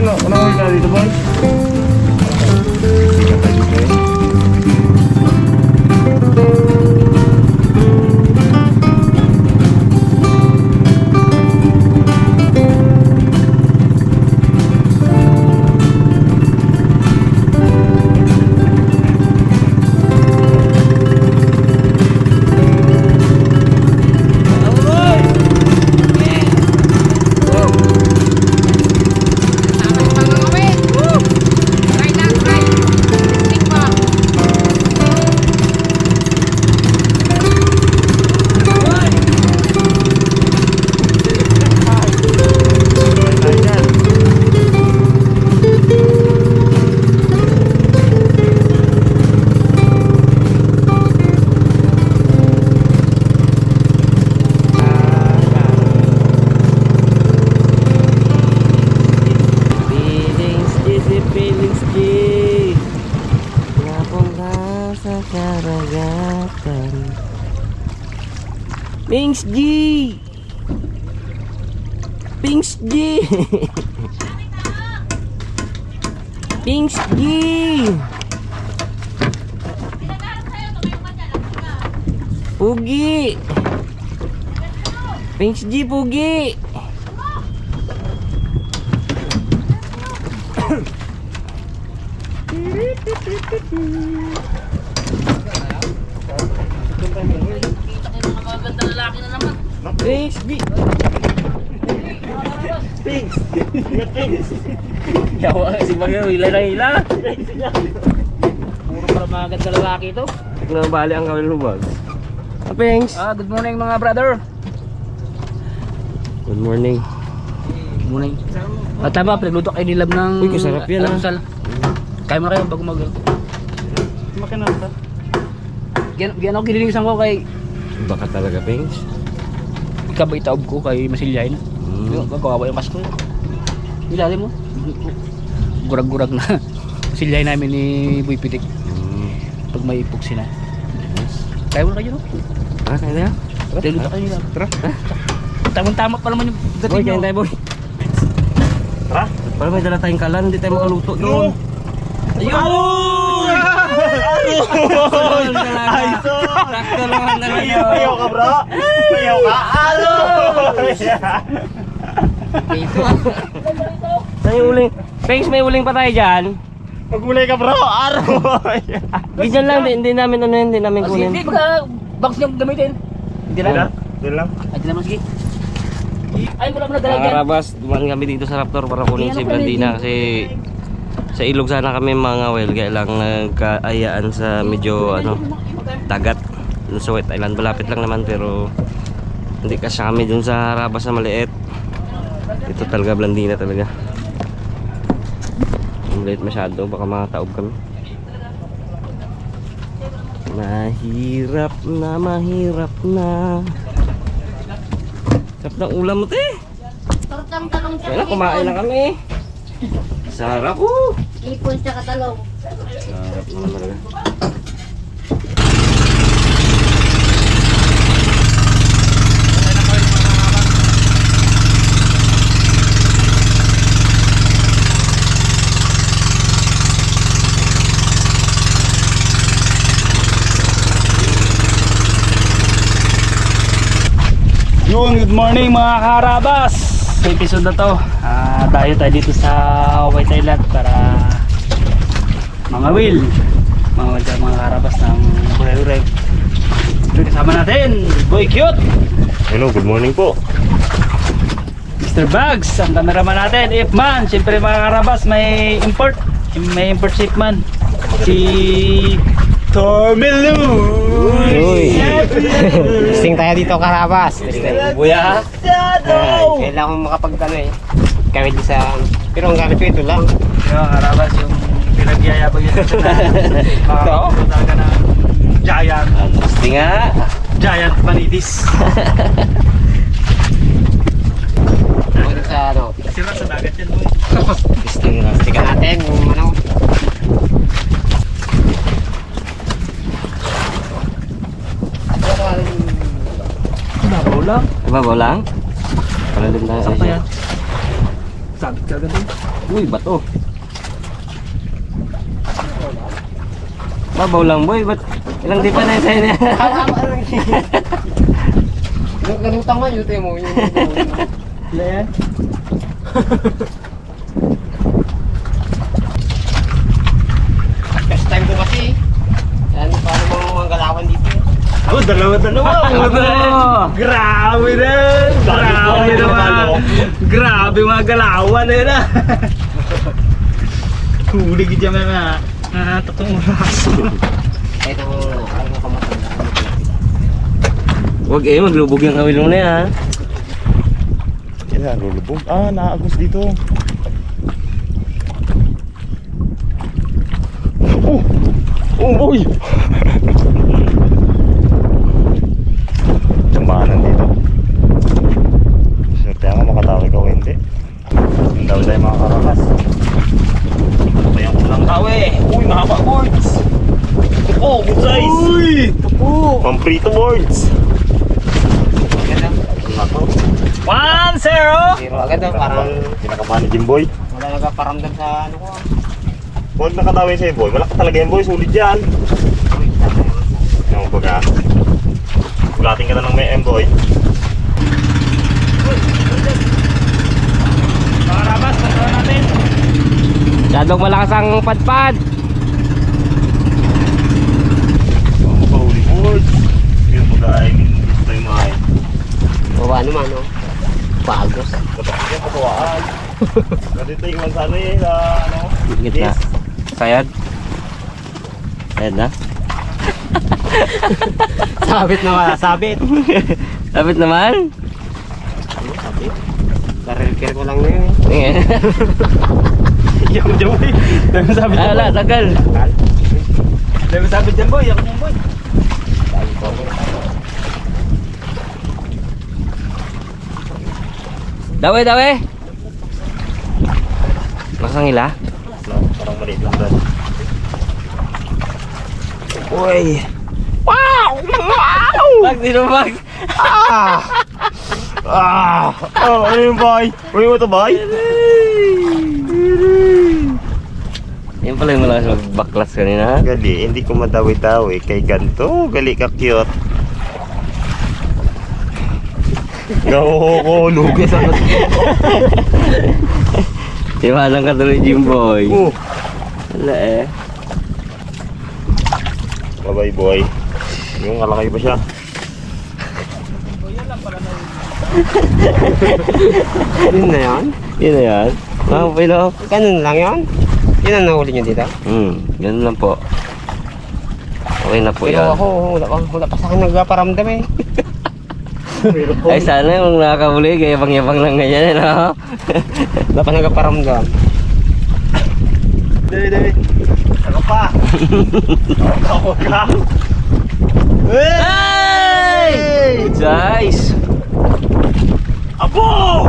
Sino? Ano ka dito G! Pugi! Pings G, Pugi! Pings G! Pigs! Yawa si Bagyo, hila na hila. Puro para mga ganda lalaki ito. Nabali ang kawal lubag. Ah, Pings! Ah, good morning mga brother. Good morning. Good morning. At tama, pinagluto kayo nilab ng Uy, kasarap yan, ah. almusal. Kaya mo kayo bago mag... Makinata. Yan, yan ako kinilinisan ko kay Baka talaga, Pings. ikabay taob ko kay Masilyahin. Hmm. Mm. Gagawa yung kasko. Ilalim mo. Gurag-gurag na. Masilyahin namin ni Boy Pitik Hmm. pag may na. Yes. Kaya mo na kayo no? Ah, kaya tayo? Pinagluto kayo nilab. Tara. Tamang-tama pa naman yung Boy, dating nyo. tayo, boy. Tara. Para may dala tayong kalan, hindi tayo makaluto doon. Ayun! Ayun talaga. Ay, so! Sakto naman talaga. Ayaw ka bro! Ayaw ka! Alo! Saan yung uling? Pings, may uling pa tayo dyan. Magulay ka bro! Aro! Ganyan lang, hindi, hindi namin ano yun, hindi namin sige, kunin. Hindi, baka box nyo gamitin. Hindi na. Dila lang. Ay, di naman sige. Ay, wala mo na dala Mga dyan. karabas, dumaan kami dito sa Raptor para kunin si Blandina kasi sa ilog sana kami mga well kaya lang nagkaayaan sa medyo ano dagat Dun sa White Island malapit lang naman pero hindi kasi kami dun sa Harabas na maliit ito talaga Blandina talaga maliit masyado baka makataob kami. Mahirap na mahirap na. Sarap ng ulam mo te. Tortang talong kaya kumain na kami. Sarap oh Ipon sa katalong. sarap naman talaga Yun, good morning mga karabas Sa episode na to ah Tayo tayo dito sa White Island para Mga wheel Mga mga, mga karabas ng Buhay-uray Ito kasama natin Boy Cute Hello, good morning po. Mr. Bags Ang cameraman natin Ifman Siyempre mga karabas may import May import shipman Si Tormelu Uy. tayo dito karabas. Buya. Ay, kailangan kong makapag ano eh. Gamit sa pero ang gamit ko ito lang. Yung karabas yung pinagyayabag yun na makakapunta talaga ng giant, gusti nga. giant manitis. Ano sa ano. Kasi sa dagat yan nga. Tika natin yung ano. Lang. Ibabaw lang? Palalim tayo sa yan? Sabit ka agad. Uy, bato. Babaw lang boy, ba't ilang di pa na sa'yo niya? Nalutang man yun tayo mo. Yung Wala yan. First time ko kasi. Yan, paano mga mga galawan dito. Oh, dalawa-dalawa. Grabe na! Grabe na mga... Grabe mga galawan na yun ah! Huli ka dyan mga... Ah, totoong oras. Ito ano mo kamatanda. Huwag eh, maglubog yung kawil mo na yan. Yan, lulubog. Ah, naagos dito. Oh! Oh, boy! Tsambahanan dito. Swerte ako makatawi ka o hindi. Yung daw tayo mga karakas. Kaya ko lang tawi. Uy, mahaba boards! Tupo, good size! Uy! Tupo! Pamprito boards! Agad ah. Ano to? One, zero! Zero agad ah. Parang Pinakaman ni Jimboy. wala nagpaparamdam sa ano ko. Huwag nakatawin sa'yo, boy. Malaki talaga yan, boy. Sulit yan. Uy, tama yun. Yung baga. Ulating ka na ng may M, boy. Masyadong malakas ang padpad. Ang pauli boards. Yung baga ay gusto yung mga Bawa naman, no? Pagos. Kapag yan, katuwaan. Kasi ito yung sa ano eh, sa ano. Gitna. Sayad. Sayad na. Sabit na wala, sabit. Lapit naman. Ano, sabit? Karir-kir ko lang na yun. Iyak mo dyan boy. Mo sabi ah, wala, boy. tagal. Dami mo sabi dyan boy. Iyak mo dyan boy. Dawe, dawe. Masang ila. No, parang maliit lang brad. Uy. Wow! Wow! Bag, dito bag. Ah! Oh, ano yung boy? Uy mo to boy? Yan pala yung malakas magbaklas kanina. Gali, hindi ko madawi-dawi kay ganto. Gali ka cute. Nakukulog. Tiwalang ka tuloy, Jimboy. Oh, Wala eh. bye boy. Yung kalakay ba siya? Yun na yun. Yun na yan. Mga pilo. Ganun lang yun. Yun ang nahuli nyo dito. Hmm, ganun lang po. Okay na po Pero yan. ako, wala pa, wala pa sa akin nagpaparamdam eh. Ay, sana yung nakakahuli, kaya yabang-yabang lang ganyan, eh, no? Wala pa nagpaparamdam. Dali, dali. Ako pa. Ako ka. Hey! Guys! Abo!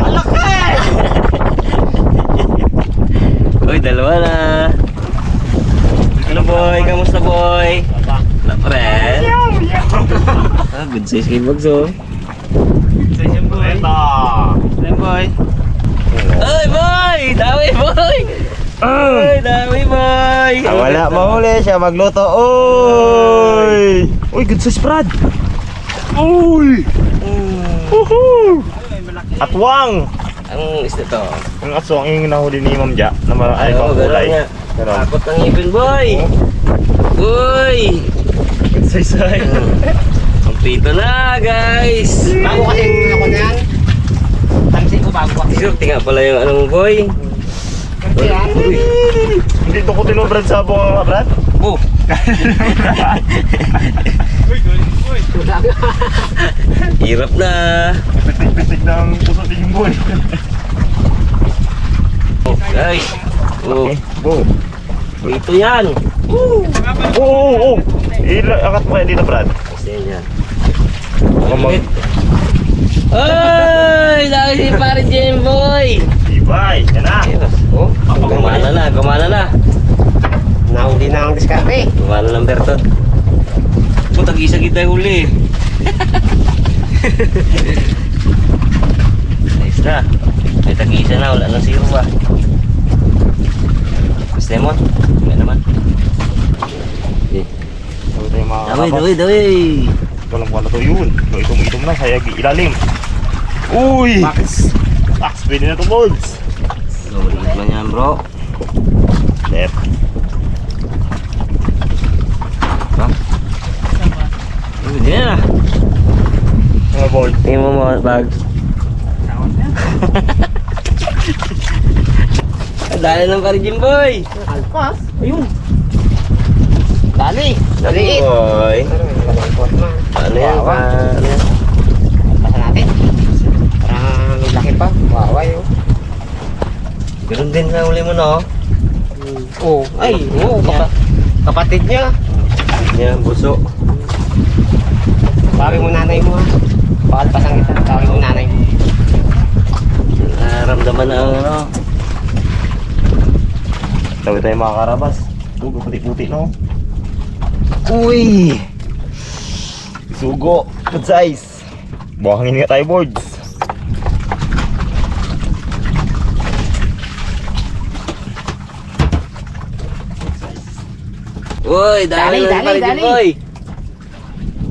Alaki! Uy, dalawa na. Ano boy? Kamusta boy? Wala pa rin. Ah, good size kay Bugs oh. Sa dyan boy. Ito. Dyan boy. Ay boy! Dawi boy! Ay, dawi boy! Ah, wala mahuli siya magluto. Oy! Uy, good size Brad. Uy! Woohoo! Atwang! Ang isda to. Ang atwang yung nahuli ni Ma'am Ja na marang ay kulay. Ganun. Takot ang ipin boy! Uy! Good size ay. Pito na guys! Bago kasi yung ako na yan. Tamsi ko bago kasi. Swerte nga pala yung ano mo boy. Yan. Uy! Hindi to ko tinubran sa buong mga Brad. Oh! Hirap na. Pitik-pitik ng puso ni Jimboy. Oh, guys. Oh, Okay, go. ito yan. Oo, oo, oo. Ila, akat mo kaya dito, Brad. Mamag... Ay, dahil si pare Jemboy. Ibay, yan na. Oh, Gumana na, gumana na. nahuli na ang diskarte. Gumana ng Bertot. Kung tag-isa kita huli. Ayos na. May tag-isa na, wala nang zero ba? Mas lemon? Nga naman. Eh, Sabi tayo mga Lang kung ano to yun. So, itom-itom na, sayag ilalim. Uy! Max! Max, pwede na to, boys. Gawin man yan bro. Left. Ba? Hindi na. Mga boys. Tingin mo mga bags. Dali ng pare Jimboy. Alpas. Ayun. Dali. Dali. Boy. Na. Ano yan? Ano yan? Pasa natin. Parang laki pa. Wawa yun. Ganun din sa uli mo no? Oh, ay, oo. Kapa, kapatid niya. Yan, buso. Sabi mo nanay mo ha. Pakalpasan kita. Sabi mo nanay mo. Naramdaman na ang ano. Sabi tayo mga karabas. Puti-puti, no? Uy! Sugo. Good size. Buhangin nga tayo, boards. Uy, dali, Dali, dali. Jimboy.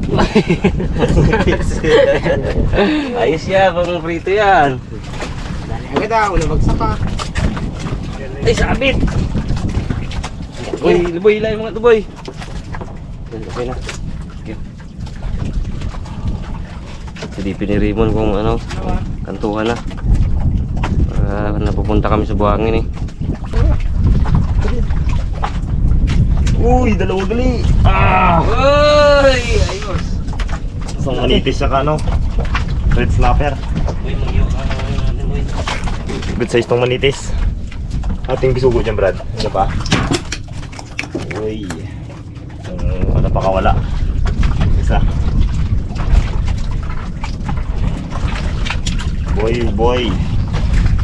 Ayos yan, pang prito yan. Dali agad ah. Una bagsak ka. Ay, sabit! Uy, luboy, hilay mga tuboy. Yan, okay na. Okay. Hindi piniremon kung ano, kantuhan na. Para napupunta kami sa buhangin eh. Uy, dalawa gali. Ah! Uy! Ayos! Isang manitis siya ka, no? Red snapper. Uy, mag-iyo ka natin, uy. Good size tong manitis. Ating bisugo dyan, Brad. Ano pa? Uy. Um, ano pa kawala? Isa. Boy, boy.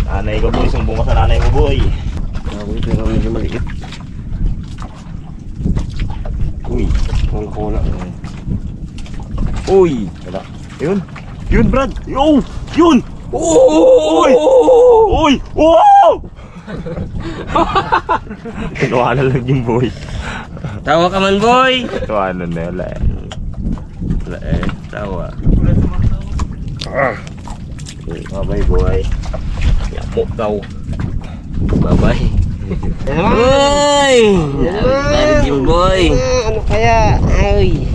Nanay ka, boy. Sumbong ka sa nanay mo, boy. Uy, pero medyo maliit. Uy. Ang kula. Uy. Wala. Yun. Yun, Brad. Yo! Yun! Uy! Uy! Wow! Kinuha na lang yung boy. Tawa ka man, boy! Kinuha na na wala eh. Wala eh, tawa. Bye boy. Yamo daw. Bye-bye. Uy! Pare Jimboy! Ah, ano kaya? Ay.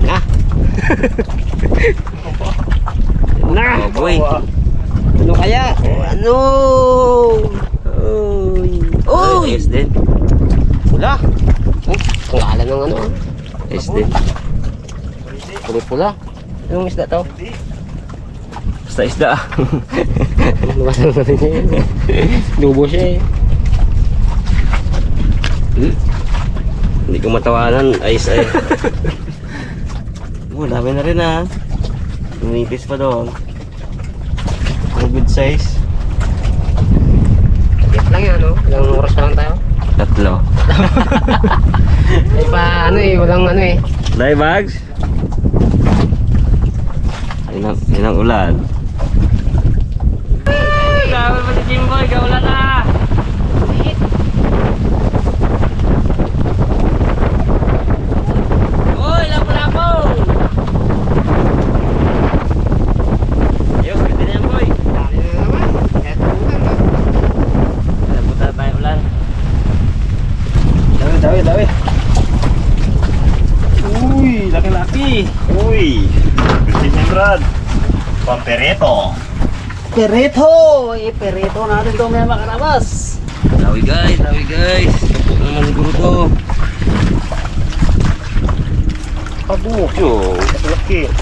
Na. na. Oh, boy. Kaya? Ano? Uy. Uy. Ayos din. Pula. Oh, pangalan ng ano? Ayos din. Pula-pula. Anong isda to? Basta isda. Lumasan na rin yun. Lubo siya eh. Hindi ko matawanan. Ayos ay. Oh, dami na rin ah. Lumipis pa doon. Good size. Yes lang yan, no? Ilang oras na lang tayo. Tatlo. Eh pa, ano eh, walang ano eh. Dai bags? Yan ang, yan ang ulan. Grabe pa si Jimboy, kaulan na! Uy, lapo-lapo! Ayos, pwede na yan, boy. Dali na naman. Kaya tubukan, no? Napunta tayo ulan. Dawi, dawi, dawi. Uy, laki-laki. Uy! Good size yan, Brad. Pampereto. Perito! Eh, perito natin to mga makarabas. Dawi guys, dawi guys. Tapo naman siguro to. Abo. Yo, Laki.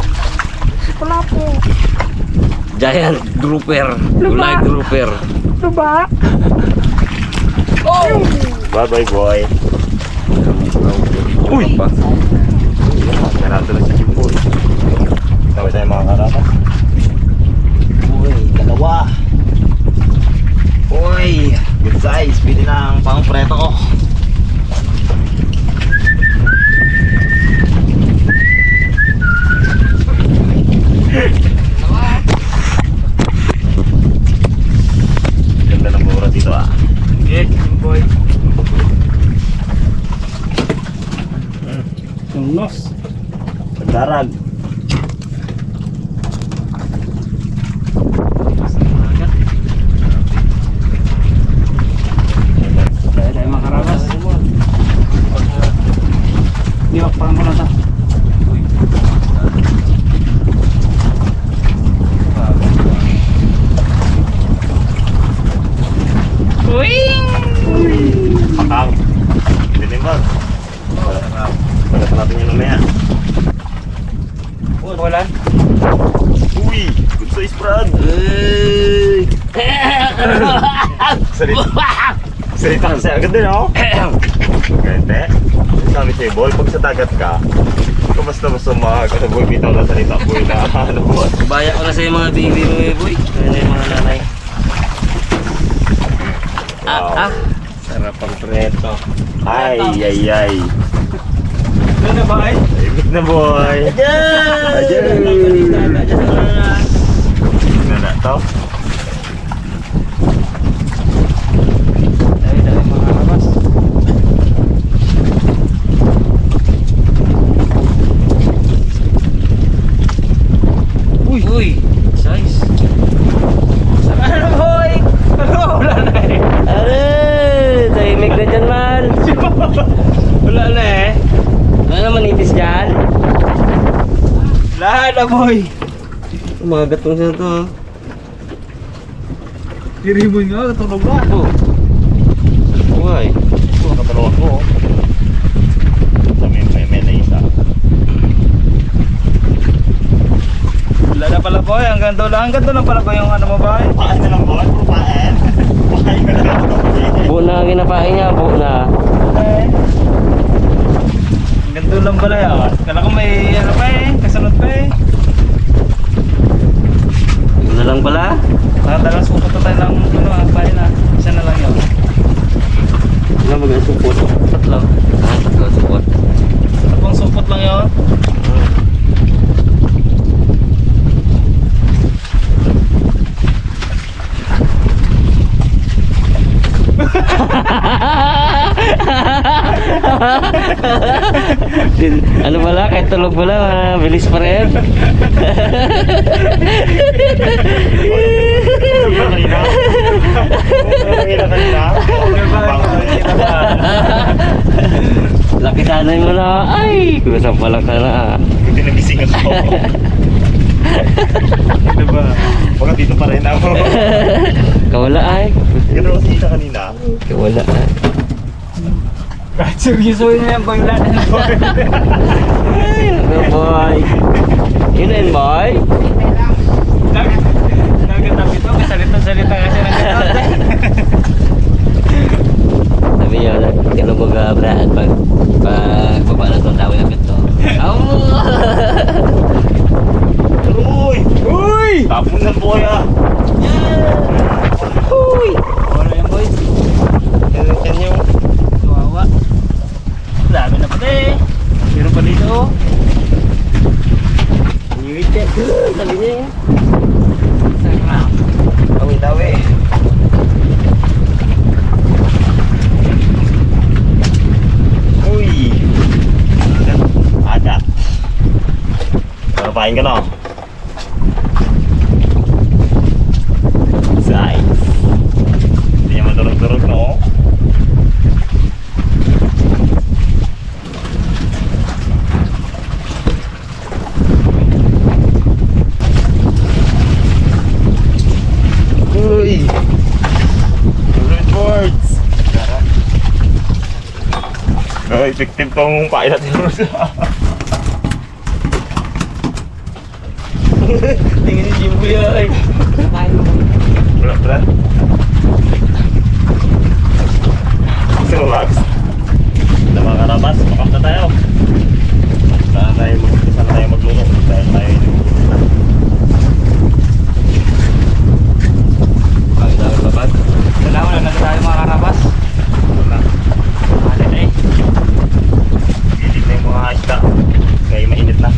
giant grouper. Gulay grouper. Bye bye boy. Uy! Pa. Ganado na si Jimboy. Tawag tayo mga karakas. Dalawa. Uy, good size. Pili na ang pang preto ko. Ganda ng bura dito ah. Okay, boy. Yung nos. Pagdarag. Dahil tayo mga karabas. Di ba, parang mo lang ta. Pakang. Dinimbag. Balat natin yun mamaya. Oh, wala. Uy! Good size, Brad! Salita. Salita kasi agad din, oh. Sabi sa'yo, boy, pag sa dagat ka, sa mga ano, boy, bitaw na salita, boy, na ano, boy. Baya ko na sa mga baby mo eh, boy. Ano yung mga nanay. Ah, ah. Sarap ang preto. Ay, ay, ay. Ano na ba ay? Ibig na, boy. Ayan! Ano na to? Dahil tayo mga karabas. Uy! Uy! Size. Ano boy? Wala na eh. Aray! Tahimik na dyan man. Wala na eh. Ano naman itis dyan? Na boy. Mga gatong siya to. ah. Diribon nga, katulog na. Oh. Why? Ito, nakatalawa ko. oh. Sa may may may na isa. Wala na pala boy, hanggang doon lang. Hanggang doon lang pala ba yung ano mo boy? Paano na lang, boy? Paano? Paano na lang, boy? Buo na ang ginapain niya, buo na. Eh. Hanggang doon lang pala yan. Kala ko may ano pa eh, kasunod pa eh. Buo na lang pala. Nakadalang supot na tayo ng ano, ah, bahay na. Isa na lang yun. Ano ba ang support? Tatlo. Ah, tatlo support. Tapong supot lang yun. Din- ano pala, kahit tulog pala, ah, bilis pa rin. Laki sanay mo na. Ay, kusang pa lang sana. Buti nagising ako. Ano ba? Baka dito pa rin ako. Kawala ay. Kasi kita kanina. Kawala ay. Kahit seryoso niya yan boy, wala na boy. Ay, naku, boy. Yun na yun, boy. Nagkatabi to, may salita-salita kasi ng gano'n. Sabi niya, kailan mo ka, Brad, pag, pag baba na itong tawin agad to. Aw! Uy! Uy! Tapon na boy ah! Uy! Wala yan boy. Yan yan yung... Eh. Meron pa dito oh. Ngiwit yan. Sabi niya eh. Sarap. Tawi-tawi. Uy! Agat. Parapain ka na. nagpamungkay na terus. Tingin ni Jimbo ya. Berat berat. Relax. Kita makarabas, makam na tayo. Saan tayo, saan tayo maglulong? Saan tayo Pagdalaw labad. Dalawa na na tayo mga karabas. Wala. Alin eh. Hindi na yung mga isda. Ngayon mainit na.